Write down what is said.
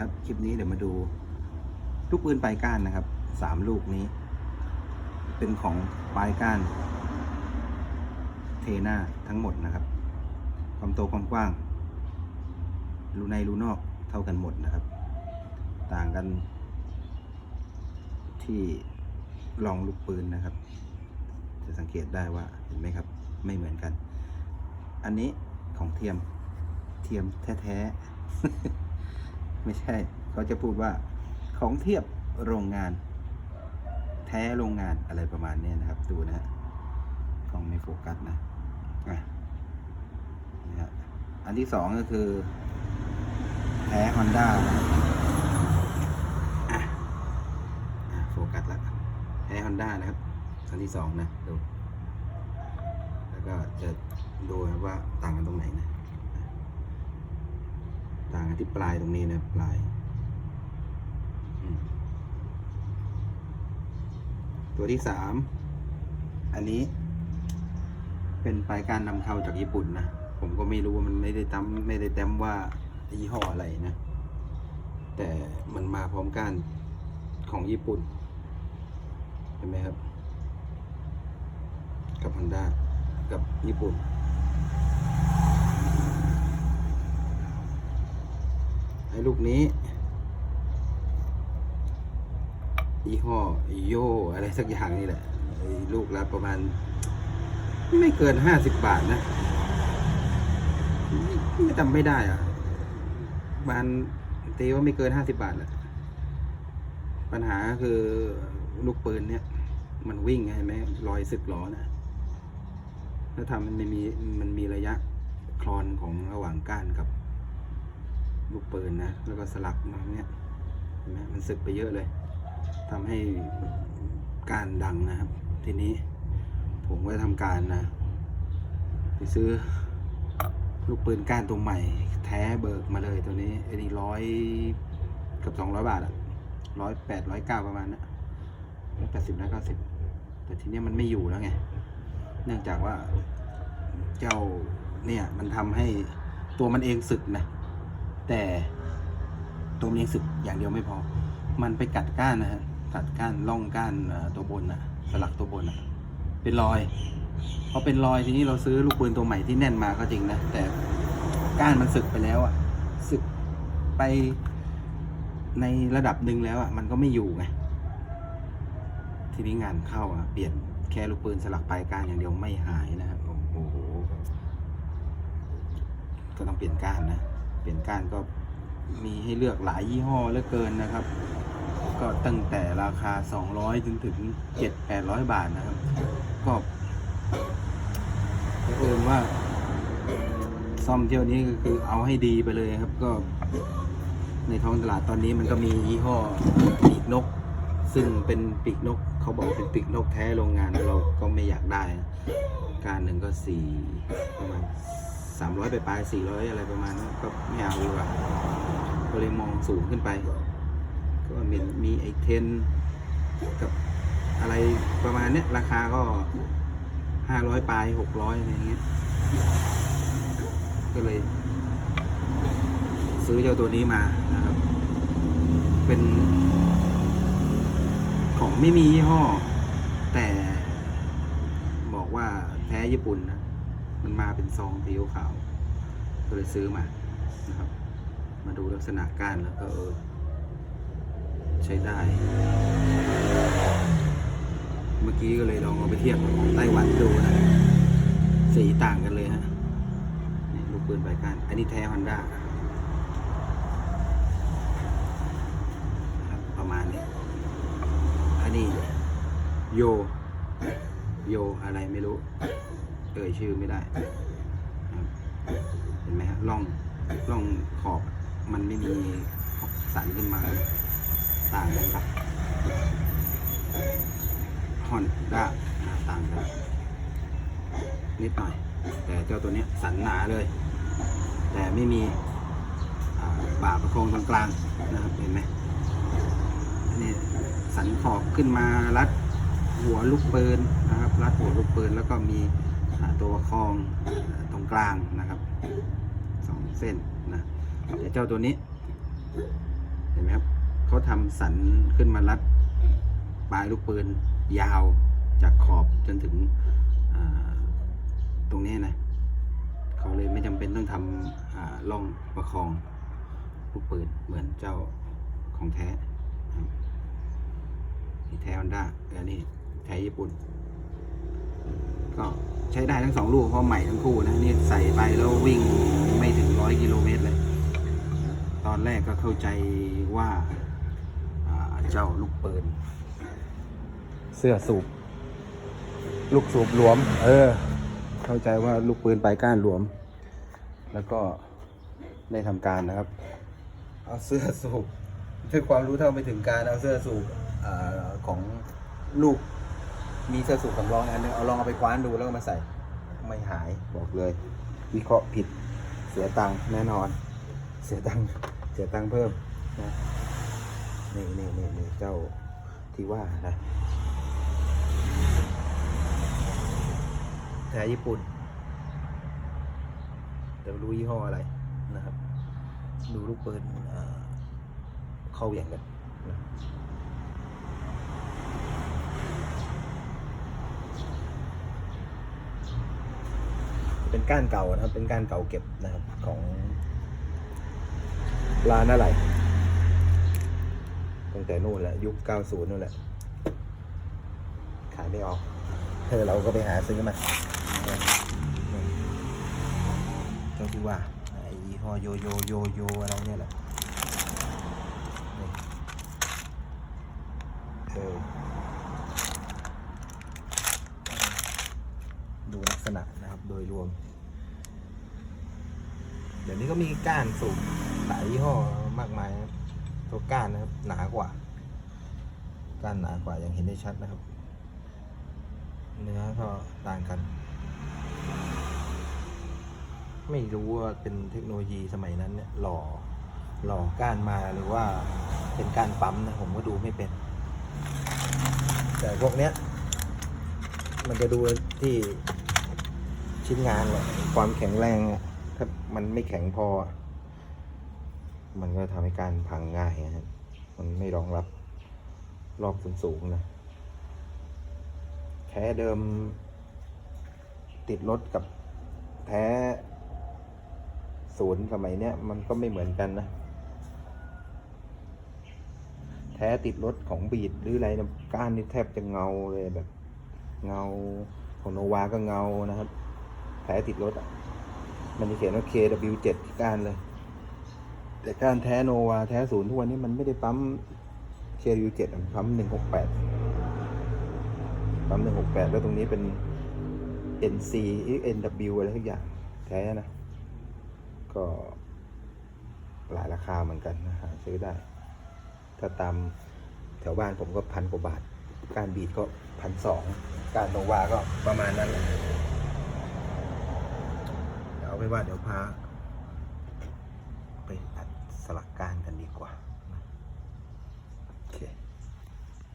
ครับ คลิปนี้เดี๋ยวมาดูลูกปืนปลายก้านนะครับสามลูกนี้ เป็นของปลายก้าน เทน่าทั้งหมดนะครับ ความโตความกว้าง รูในรูนอกเท่ากันหมดนะครับ ต่างกัน ที่ลองลูกปืนนะครับ จะสังเกตได้ว่าเห็นไหมครับ ไม่เหมือนกัน อันนี้ของเทียมเทียมแท้ๆ ไม่ใช่ เขาจะพูดว่าของเทียบโรงงาน แท้โรงงานอะไรประมาณนี้นะครับ ดูนะฮะกล้องไม่โฟกัสนะอะนะฮะอันที่สองก็คือ แท้ฮอนด้าโฟกัสละแท้ฮอนด้านะครับอันที่สองนะดูแล้วก็จะดูนะว่าต่างกันตรงไหนนะางที่ปลายตรงนี้นะปลาย ตัวที่สามอันนี้ เป็นปลายการนำเข้าจากญี่ปุ่นนะ ผมก็ไม่รู้ว่ามันไม่ได้ตั้มไม่ได้แต้มว่ายี่ห้ออะไรนะ แต่มันมาพร้อมกันของญี่ปุ่น เห็นไหมครับ กับฮอนด้ากับญี่ปุ่น ไอ้ ลูกนี้ยี่ห้อโยอะไรสักอย่างนี่แหละลูกละประมาณ ไม่เกินห้าสิบบาทนะไม่จำไม่ได้อะบานตีว่าไม่เกินห้าสิบบาทแหละปัญหาคือลูกปืนเนี่ย มันวิ่งไงไหมรอยสึกล้อนะแล้วทำมันไม่มีมันมีระยะคลอนของระหว่างก้านกับ ลูกปืนนะ แล้วก็สลักมาเนี้ยเห็นไหมมันสึกไปเยอะเลยทำให้การดังนะครับ ทีนี้ ผมก็ทำการนะ ไปซื้อลูกปืนก้านตัวใหม่ แท้เบิกมาเลยตัวนี้ไอ้นี่ร้อยกับสองร้อยบาทอะร้อยแปดร้อยเก้าประมาณนะร้อยแปดสิบร้อยเก้าสิบแต่ทีนี้มันไม่อยู่แล้วไง เนื่องจากว่าเจ้าเนี่ยมันทำให้ตัวมันเองสึกนะ แต่ตัวมันเองสึกอย่างเดียวไม่พอ มันไปกัดก้านนะฮะกัดก้านล่องก้านตัวบนนะสลักตัวบนนะเป็นรอยพอเป็นรอยทีนี้เราซื้อลูกปืนตัวใหม่ที่แน่นมาก็จริงนะแต่ก้านมันสึกไปแล้วอะสึกไปในระดับหนึ่งแล้วอะมันก็ไม่อยู่ไงทีนี้งานเข้าอะเปลี่ยนแค่ลูกปืนสลักปลายก้านอย่างเดียวไม่หายนะครับโอ้โหก็ต้องเปลี่ยนก้านนะ เปลี่ยนก้านก็มีให้เลือกหลายยี่ห้อเหลือเกินนะครับ ก็ตั้งแต่ราคา 200จนถึง 7-800 บาทนะครับ ก็เพิ่มว่าซ่อมเที่ยวนี้ก็คือเอาให้ดีไปเลยครับ ก็ในท้องตลาดตอนนี้มันก็มียี่ห้อปีกนก ซึ่งเป็นปีกนก เขาบอกเป็นปีกนกแท้โรงงานเราก็ไม่อยากได้ การหนึ่งก็สี่ประมาณ สามร้อยไปปลายสี่ร้อยอะไรประมาณนั้นก็ไม่เอาดีกว่าก็เลยมองสูงขึ้นไป ก็มีมีไอเทนกับอะไรประมาณเนี้ยราคาก็ห้าร้อยปลายหกร้อยอะไรเงี้ย ก็เลย ซื้อเจ้าตัวนี้มานะครับ เป็น ของไม่มียี่ห้อ แต่บอกว่าแท้ญี่ปุ่นนะ มันมาเป็นซองสีขาวก็เลยซื้อมานะครับ มาดูลักษณะก้านแล้วก็เออใช้ได้ เมื่อกี้ก็เลยลองเอาไปเทียบกับของไต้หวันดูนะสีต่างกันเลยฮะนี่ลูกปืนใบก้าน อันนี้แท้ฮอนด้าประมาณนี้ อันนี้โย โยอะไรไม่รู้ เอ่ยชื่อไม่ได้เห็นไหมฮะร่องร่องขอบมันไม่มีสันขึ้นมา ต่างกันปะฮอนด้าต่างกันนิดหน่อย แต่เจ้าตัวนี้สันหนาเลย แต่ไม่มีอ่าบ่าประโคองตรงกลางนะครับเห็นไหมนนี้สันขอบขึ้นมารัดหัวลูกปืนนะครับ รัดหัวลูกปืนแล้วก็มี ตัวประคองตรงกลางนะครับสองเส้นนะแต่เจ้าตัวนี้ เห็นไหมครับเขาทำสันขึ้นมารัดปลายลูกปืนยาวจากขอบจนถึงตรงนี้นะเขาเลยไม่จำเป็นต้องทำอ่าล่องประคองลูกปืนเหมือนเจ้าของแท้ที่แท้ฮอนด้าอันนี้แท้ญี่ปุ่น ก็ใช้ได้ทั้งสองลูกเพราะใหม่ทั้งคู่นะนี่ใส่ไปแล้ววิ่งไม่ถึงร้อยกิโลเมตรเลย ตอนแรกก็เข้าใจว่าเจ้าลูกปืน เสื้อสูบ ลูกสูบหลวม เออ เข้าใจว่าลูกปืนปลายก้านหลวม แล้วก็ได้ทำการนะครับ เอาเสื้อสูบด้วยความรู้เท่าไม่ถึงการเอาเสื้อสูบอของลูก มีเสื้อสูบสำรองอันนึงเอาลองเอาไปคว้านดูแล้วก็มาใส่ ไม่หายบอกเลย วิเคราะห์ผิดเสียตังค์แน่นอน เสียตังค์เสียตังค์เพิ่มนะนี่นี่นี่นี่เจ้าที่ว่านะแท้ญี่ปุ่นแต่ไม่รู้ยี่ห้ออะไรนะครับ ดูลูกปืนเอ่อเข้าอย่างกันนะ เป็นก้านเก่านะครับ เป็นก้านเก่าเก็บนะครับของร้านอะไรตั้งแต่นู่นแหละยุค 90 นู่นแหละ ขายไม่ออกเธอเราก็ไปหาซื้อมาเจ้าที่ว่าไอ้ยี่ห้อโยโยโยโยอะไรเนี่ยแหละเออดูลักษณะ โดยรวม เดี๋ยวนี้ก็มีก้านสูบหลายยี่ห้อมากมายนะครับตัวก้านนะครับ หนากว่า ก้านหนากว่าอย่างเห็นได้ชัดนะครับ เนื้อก็ต่างกัน ไม่รู้ว่าเป็นเทคโนโลยีสมัยนั้นเนี่ยหล่อหล่อก้านมาหรือว่าเป็นก้านปั๊มนะผมก็ดูไม่เป็น แต่พวกเนี้ย มันจะดูที่ ชิ้นงานแหละความแข็งแรงอะถ้ามันไม่แข็งพอ มันก็ทำให้การพังง่ายนะมันไม่รองรับรอบสูงๆนะแท้เดิม ติดรถกับแท้ศูนย์สมัยเนี้ยมันก็ไม่เหมือนกันนะ แท้ติดรถของบีดหรืออะไรนะก้านนี่แทบจะเงาเลยแบบ เงาของโนวาก็เงานะครับ แท้ติดรถอะ มันจะเขียนว่า KW7 ที่กานเลย แต่กานแท้โนวาแท้ศูนย์ทุกวันนี้มันไม่ได้ปั๊ม KW7 มันปั๊ม168 ปั๊มหนึ่งหกแปดแล้วตรงนี้เป็น NC NW อะไรทุกอย่าง แท้นะ ก็หลายราคาเหมือนกันนะหาซื้อได้ ถ้าตามแถวบ้านผมก็พันกว่าบาท การบีดก็พันสอง การโนวาก็ประมาณนั้นแหละ ไม่ว่าเดี๋ยวพาไปตัดสลักก้านกันดีกว่า